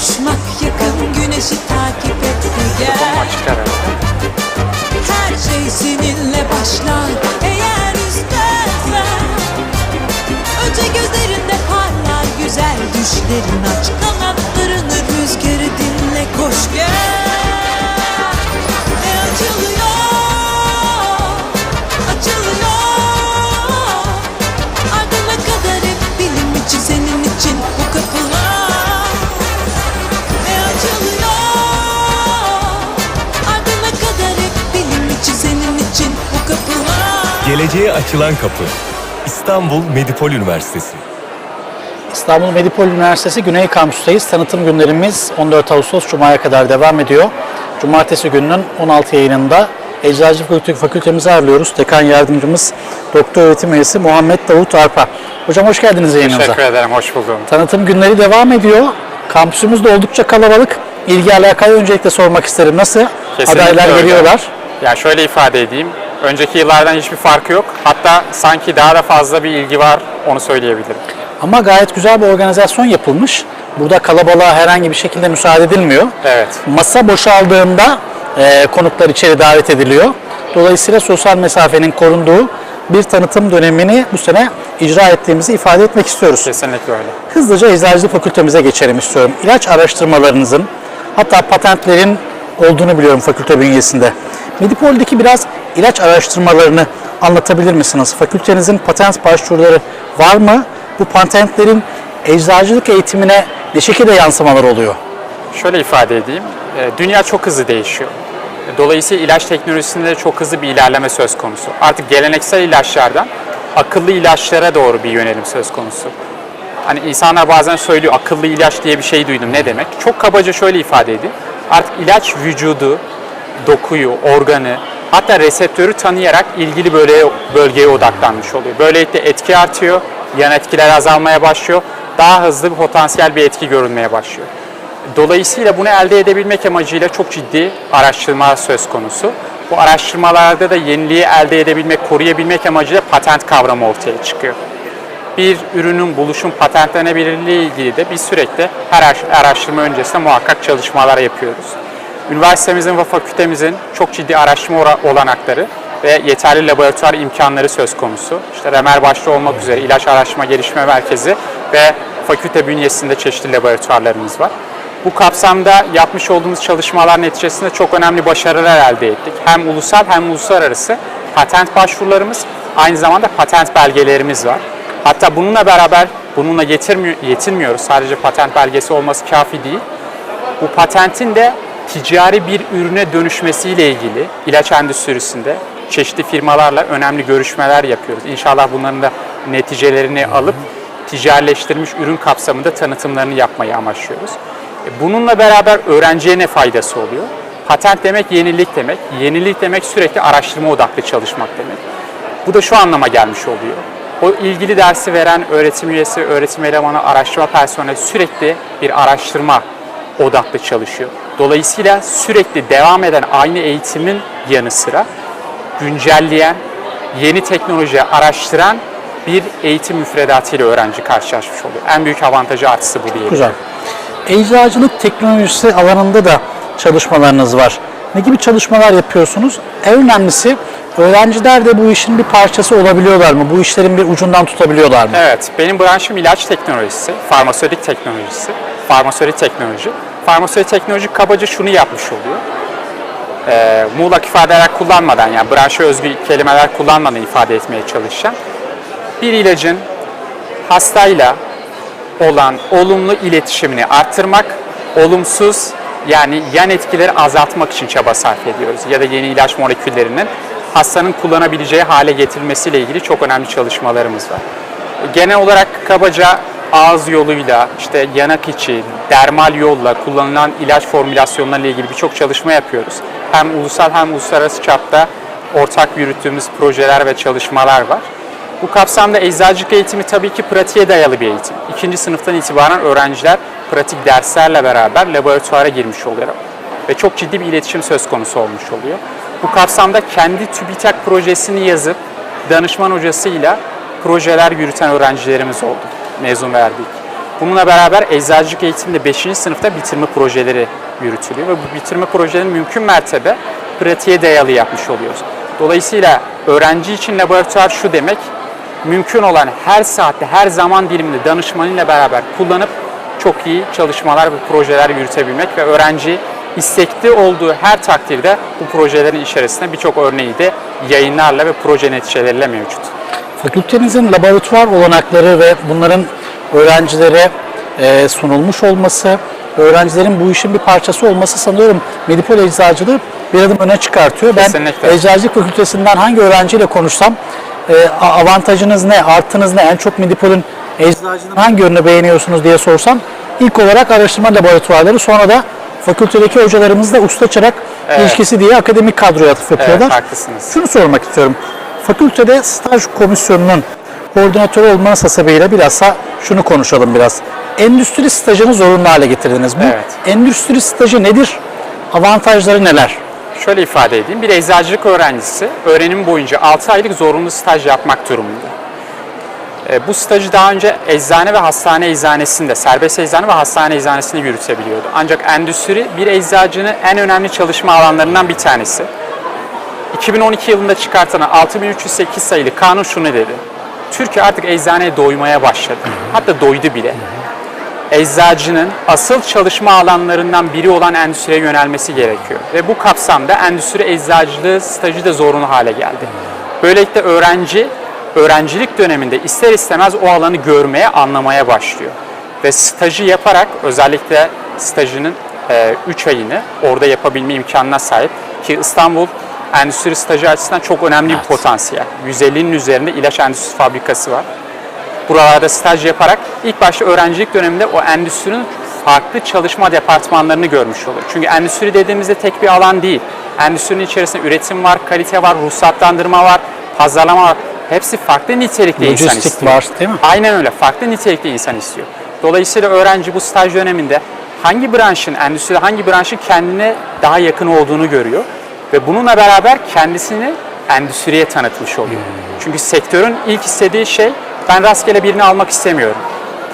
Buluşmak yakın güneşi takip et gel. Her şey seninle başlar Geleceğe açılan kapı. İstanbul Medipol Üniversitesi. İstanbul Medipol Üniversitesi Güney Kampüs'teyiz. Tanıtım günlerimiz 14 Ağustos Cuma'ya kadar devam ediyor. Cumartesi gününün 16 yayınında Eczacılık Fakülte, Fakültemizi ağırlıyoruz. Dekan Yardımcımız Doktor Öğretim Üyesi Muhammed Davut Arpa. Hocam hoş geldiniz yayınımıza. Teşekkür ederim, hoş buldum. Tanıtım günleri devam ediyor. Kampüsümüz de oldukça kalabalık. İlgi alakayı öncelikle sormak isterim. Nasıl? Kesinlikle Adaylar öyle. geliyorlar. Ya şöyle ifade edeyim, önceki yıllardan hiçbir farkı yok. Hatta sanki daha da fazla bir ilgi var, onu söyleyebilirim. Ama gayet güzel bir organizasyon yapılmış. Burada kalabalığa herhangi bir şekilde müsaade edilmiyor. Evet. Masa boşaldığında e, konuklar içeri davet ediliyor. Dolayısıyla sosyal mesafenin korunduğu bir tanıtım dönemini bu sene icra ettiğimizi ifade etmek istiyoruz. Kesinlikle öyle. Hızlıca Eczacılık Fakültemize geçelim istiyorum. İlaç araştırmalarınızın hatta patentlerin olduğunu biliyorum fakülte bünyesinde. Medipol'deki biraz ilaç araştırmalarını anlatabilir misiniz? Fakültenizin patent başvuruları var mı? Bu patentlerin eczacılık eğitimine ne şekilde yansımalar oluyor? Şöyle ifade edeyim, e, dünya çok hızlı değişiyor. Dolayısıyla ilaç teknolojisinde de çok hızlı bir ilerleme söz konusu. Artık geleneksel ilaçlardan akıllı ilaçlara doğru bir yönelim söz konusu. Hani insanlar bazen söylüyor akıllı ilaç diye bir şey duydum ne demek? Çok kabaca şöyle ifade edeyim. Artık ilaç vücudu, dokuyu, organı hatta reseptörü tanıyarak ilgili bölgeye, bölgeye odaklanmış oluyor. Böylelikle etki artıyor, yan etkiler azalmaya başlıyor. Daha hızlı bir potansiyel bir etki görülmeye başlıyor. Dolayısıyla bunu elde edebilmek amacıyla çok ciddi araştırma söz konusu. Bu araştırmalarda da yeniliği elde edebilmek, koruyabilmek amacıyla patent kavramı ortaya çıkıyor. Bir ürünün buluşun patentlenebilirliği ilgili de biz sürekli her araş- araştırma öncesinde muhakkak çalışmalar yapıyoruz. Üniversitemizin ve fakültemizin çok ciddi araştırma olanakları ve yeterli laboratuvar imkanları söz konusu. İşte REMER başta olmak üzere İlaç Araştırma Gelişme Merkezi ve fakülte bünyesinde çeşitli laboratuvarlarımız var. Bu kapsamda yapmış olduğumuz çalışmalar neticesinde çok önemli başarılar elde ettik. Hem ulusal hem uluslararası patent başvurularımız, aynı zamanda patent belgelerimiz var. Hatta bununla beraber bununla yetinmiyoruz. Sadece patent belgesi olması kafi değil. Bu patentin de ticari bir ürüne dönüşmesiyle ilgili ilaç endüstrisinde çeşitli firmalarla önemli görüşmeler yapıyoruz. İnşallah bunların da neticelerini alıp ticarileştirilmiş ürün kapsamında tanıtımlarını yapmayı amaçlıyoruz. E, Bununla beraber öğrenciye ne faydası oluyor? Patent demek yenilik demek. Yenilik demek sürekli araştırma odaklı çalışmak demek. Bu da şu anlama gelmiş oluyor. O ilgili dersi veren öğretim üyesi, öğretim elemanı, araştırma personeli sürekli bir araştırma odaklı çalışıyor. Dolayısıyla sürekli devam eden aynı eğitimin yanı sıra güncelleyen, yeni teknoloji araştıran bir eğitim müfredatıyla öğrenci karşılaşmış oluyor. En büyük avantajı artısı bu diyebilirim. Güzel. Eczacılık teknolojisi alanında da çalışmalarınız var. Ne gibi çalışmalar yapıyorsunuz? En önemlisi öğrenciler de bu işin bir parçası olabiliyorlar mı? Bu işlerin bir ucundan tutabiliyorlar mı? Evet, benim branşım ilaç teknolojisi, farmasötik teknolojisi, farmasötik teknoloji. Farmasötik teknoloji kabaca şunu yapmış oluyor. Ee, muğlak ifadeler kullanmadan, yani branşa özgü kelimeler kullanmadan ifade etmeye çalışacağım. Bir ilacın hastayla olan olumlu iletişimini arttırmak, olumsuz yani yan etkileri azaltmak için çaba sarf ediyoruz. Ya da yeni ilaç moleküllerinin hastanın kullanabileceği hale getirilmesiyle ilgili çok önemli çalışmalarımız var. Genel olarak kabaca ağız yoluyla, işte yanak içi, dermal yolla kullanılan ilaç formülasyonlarıyla ilgili birçok çalışma yapıyoruz. Hem ulusal hem uluslararası çapta ortak yürüttüğümüz projeler ve çalışmalar var. Bu kapsamda eczacılık eğitimi tabii ki pratiğe dayalı bir eğitim. İkinci sınıftan itibaren öğrenciler pratik derslerle beraber laboratuvara girmiş oluyor. Ve çok ciddi bir iletişim söz konusu olmuş oluyor. Bu kapsamda kendi TÜBİTAK projesini yazıp danışman hocasıyla projeler yürüten öğrencilerimiz oldu. Mezun verdik. Bununla beraber eczacılık eğitiminde 5. sınıfta bitirme projeleri yürütülüyor ve bu bitirme projelerini mümkün mertebe pratiğe dayalı yapmış oluyoruz. Dolayısıyla öğrenci için laboratuvar şu demek, mümkün olan her saatte, her zaman diliminde danışmanıyla beraber kullanıp çok iyi çalışmalar ve projeler yürütebilmek ve öğrenci istekli olduğu her takdirde bu projelerin içerisinde birçok örneği de yayınlarla ve proje neticeleriyle mevcut. Fakültenizin laboratuvar olanakları ve bunların öğrencilere e, sunulmuş olması, öğrencilerin bu işin bir parçası olması sanıyorum Medipol Eczacılığı bir adım öne çıkartıyor. Ben Kesinlikle. Eczacılık Fakültesinden hangi öğrenciyle konuşsam e, avantajınız ne, artınız ne, en çok Medipol'ün eczacılığını hangi yönünü beğeniyorsunuz diye sorsam ilk olarak araştırma laboratuvarları sonra da fakültedeki hocalarımızla usta çırak ilişkisi diye akademik kadroya atıf yapıyorlar. Evet, haklısınız. Şunu sormak istiyorum. Fakültede staj komisyonunun koordinatörü olmanız hasabıyla bilhassa şunu konuşalım biraz. Endüstri stajını zorunlu hale getirdiniz mi? Evet. Endüstri stajı nedir? Avantajları neler? Şöyle ifade edeyim. Bir eczacılık öğrencisi öğrenim boyunca 6 aylık zorunlu staj yapmak durumunda. E, bu stajı daha önce eczane ve hastane eczanesinde, serbest eczane ve hastane eczanesinde yürütebiliyordu. Ancak endüstri bir eczacının en önemli çalışma alanlarından bir tanesi. 2012 yılında çıkartılan 6308 sayılı kanun şunu dedi. Türkiye artık eczaneye doymaya başladı. Hatta doydu bile. Eczacının asıl çalışma alanlarından biri olan endüstriye yönelmesi gerekiyor. Ve bu kapsamda endüstri eczacılığı stajı da zorunlu hale geldi. Böylelikle öğrenci öğrencilik döneminde ister istemez o alanı görmeye, anlamaya başlıyor. Ve stajı yaparak özellikle stajının 3 ayını orada yapabilme imkanına sahip ki İstanbul endüstri stajı açısından çok önemli bir potansiyel. 150'nin üzerinde ilaç endüstri fabrikası var buralarda staj yaparak ilk başta öğrencilik döneminde o endüstrinin farklı çalışma departmanlarını görmüş oluyor. Çünkü endüstri dediğimizde tek bir alan değil. Endüstrinin içerisinde üretim var, kalite var, ruhsatlandırma var, pazarlama var. Hepsi farklı nitelikli insan Lojistik istiyor. var, değil mi? Aynen öyle. Farklı nitelikli insan istiyor. Dolayısıyla öğrenci bu staj döneminde hangi branşın, endüstride hangi branşın kendine daha yakın olduğunu görüyor. Ve bununla beraber kendisini endüstriye tanıtmış oluyor. Çünkü sektörün ilk istediği şey ben rastgele birini almak istemiyorum.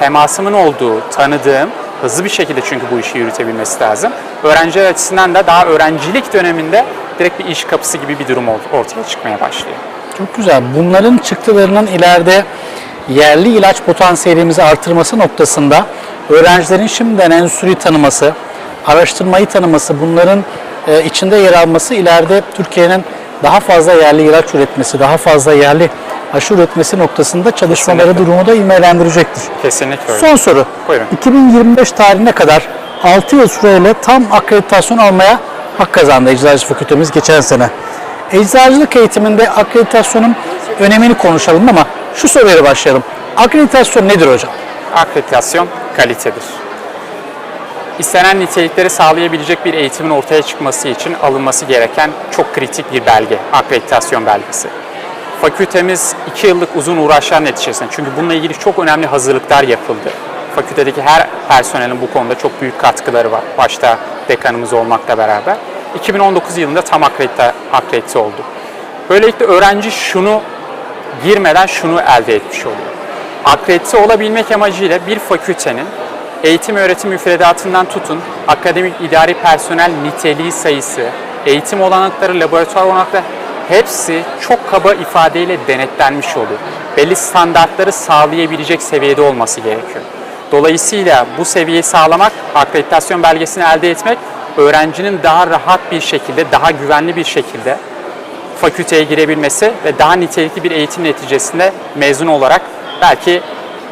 Temasımın olduğu, tanıdığım, hızlı bir şekilde çünkü bu işi yürütebilmesi lazım. Öğrenciler açısından da daha öğrencilik döneminde direkt bir iş kapısı gibi bir durum ortaya çıkmaya başlıyor. Çok güzel. Bunların çıktılarının ileride yerli ilaç potansiyelimizi artırması noktasında öğrencilerin şimdiden endüstriyi tanıması, araştırmayı tanıması, bunların e, içinde yer alması ileride Türkiye'nin daha fazla yerli ilaç üretmesi, daha fazla yerli aşı üretmesi noktasında çalışmaları Kesinlikle. durumu da ivmelendirecektir. Kesinlikle öyle. Son soru. Buyurun. 2025 tarihine kadar 6 yıl süreyle tam akreditasyon almaya hak kazandı Eczacılık Fakültemiz geçen sene. Eczacılık eğitiminde akreditasyonun önemini konuşalım ama şu soruyla başlayalım. Akreditasyon nedir hocam? Akreditasyon kalitedir. İstenen nitelikleri sağlayabilecek bir eğitimin ortaya çıkması için alınması gereken çok kritik bir belge, akreditasyon belgesi. Fakültemiz 2 yıllık uzun uğraşlar neticesinde, çünkü bununla ilgili çok önemli hazırlıklar yapıldı. Fakültedeki her personelin bu konuda çok büyük katkıları var, başta dekanımız olmakla beraber. 2019 yılında tam akredite, akredite oldu. Böylelikle öğrenci şunu girmeden şunu elde etmiş oluyor. Akredite olabilmek amacıyla bir fakültenin eğitim öğretim müfredatından tutun, akademik idari personel niteliği sayısı, eğitim olanakları, laboratuvar olanakları hepsi çok kaba ifadeyle denetlenmiş oluyor. Belli standartları sağlayabilecek seviyede olması gerekiyor. Dolayısıyla bu seviyeyi sağlamak, akreditasyon belgesini elde etmek, öğrencinin daha rahat bir şekilde, daha güvenli bir şekilde fakülteye girebilmesi ve daha nitelikli bir eğitim neticesinde mezun olarak belki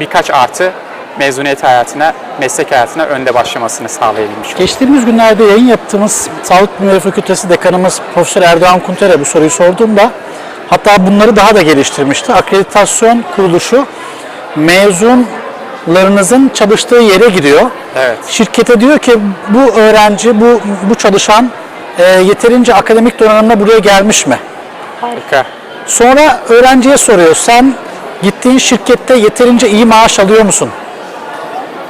birkaç artı mezuniyet hayatına, meslek hayatına önde başlamasını sağlayabilmiş olur. Geçtiğimiz günlerde yayın yaptığımız Sağlık Bilimleri Fakültesi Dekanımız Profesör Erdoğan Kunter'e bu soruyu sorduğumda hatta bunları daha da geliştirmişti. Akreditasyon kuruluşu mezunlarınızın çalıştığı yere gidiyor. Evet. Şirkete diyor ki bu öğrenci, bu bu çalışan e, yeterince akademik donanımla buraya gelmiş mi? Harika. Sonra öğrenciye soruyor. Sen gittiğin şirkette yeterince iyi maaş alıyor musun?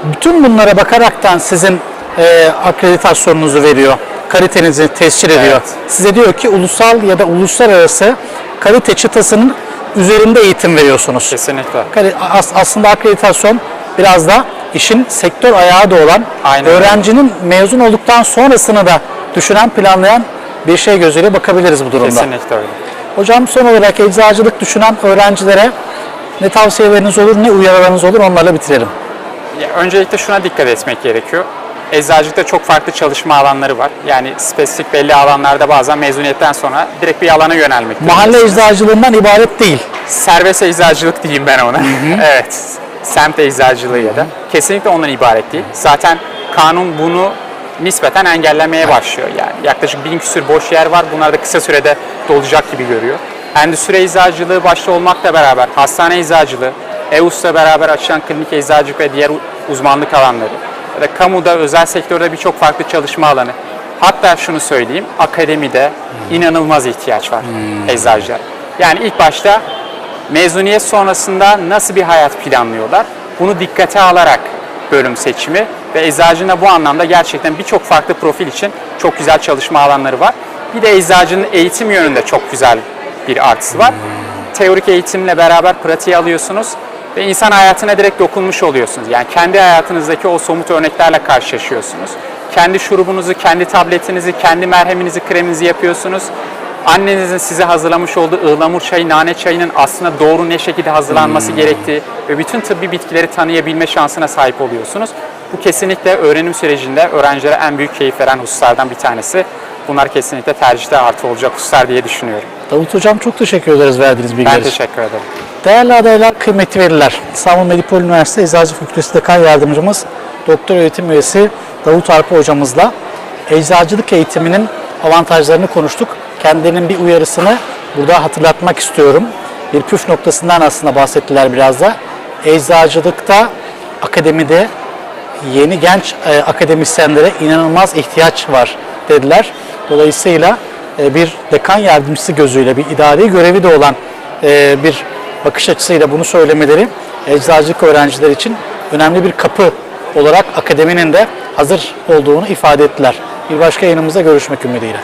Bütün bunlara bakaraktan sizin e, akreditasyonunuzu veriyor. Kalitenizi tescil ediyor. Evet. Size diyor ki ulusal ya da uluslararası kalite çıtasının üzerinde eğitim veriyorsunuz. Kesinlikle. As- aslında akreditasyon biraz da işin sektör ayağı da olan, Aynen öğrencinin mezun olduktan sonrasını da düşünen, planlayan bir şey gözüyle bakabiliriz bu durumda. Kesinlikle öyle. Hocam son olarak eczacılık düşünen öğrencilere ne tavsiyeleriniz olur, ne uyarılarınız olur onlarla bitirelim. Ya, öncelikle şuna dikkat etmek gerekiyor. Eczacılıkta çok farklı çalışma alanları var. Yani spesifik belli alanlarda bazen mezuniyetten sonra direkt bir alana yönelmek Mahalle durumundasınız. eczacılığından ibaret değil. Serbest eczacılık diyeyim ben ona. evet. Semt eczacılığı ya da. Kesinlikle ondan ibaret değil. Zaten kanun bunu nispeten engellemeye başlıyor yani. Yaklaşık bin küsür boş yer var. Bunlar da kısa sürede dolacak gibi görüyor. Endüstri eczacılığı başta olmakla beraber hastane eczacılığı, EUS'la beraber açılan klinik eczacılık ve diğer uzmanlık alanları ya da kamuda, özel sektörde birçok farklı çalışma alanı. Hatta şunu söyleyeyim, akademide inanılmaz ihtiyaç var eczacılar. Yani ilk başta mezuniyet sonrasında nasıl bir hayat planlıyorlar? Bunu dikkate alarak bölüm seçimi ve eczacının da bu anlamda gerçekten birçok farklı profil için çok güzel çalışma alanları var. Bir de eczacının eğitim yönünde çok güzel bir artısı var. Teorik eğitimle beraber pratiğe alıyorsunuz ve insan hayatına direkt dokunmuş oluyorsunuz. Yani kendi hayatınızdaki o somut örneklerle karşılaşıyorsunuz. Kendi şurubunuzu, kendi tabletinizi, kendi merheminizi, kreminizi yapıyorsunuz annenizin size hazırlamış olduğu ıhlamur çayı, nane çayının aslında doğru ne şekilde hazırlanması gerektiği ve bütün tıbbi bitkileri tanıyabilme şansına sahip oluyorsunuz. Bu kesinlikle öğrenim sürecinde öğrencilere en büyük keyif veren hususlardan bir tanesi. Bunlar kesinlikle tercihte artı olacak hususlar diye düşünüyorum. Davut Hocam çok teşekkür ederiz verdiğiniz bilgiler Ben için. teşekkür ederim. Değerli adaylar, kıymetli veriler. İstanbul Medipol Üniversitesi Eczacı Fakültesi Dekan Yardımcımız Doktor Öğretim Üyesi Davut Arpa hocamızla eczacılık eğitiminin avantajlarını konuştuk. Kendilerinin bir uyarısını burada hatırlatmak istiyorum. Bir püf noktasından aslında bahsettiler biraz da. Eczacılıkta akademide yeni genç e, akademisyenlere inanılmaz ihtiyaç var dediler. Dolayısıyla e, bir dekan yardımcısı gözüyle bir idari görevi de olan e, bir bakış açısıyla bunu söylemeleri eczacılık öğrenciler için önemli bir kapı olarak akademinin de hazır olduğunu ifade ettiler. Bir başka yayınımızda görüşmek ümidiyle.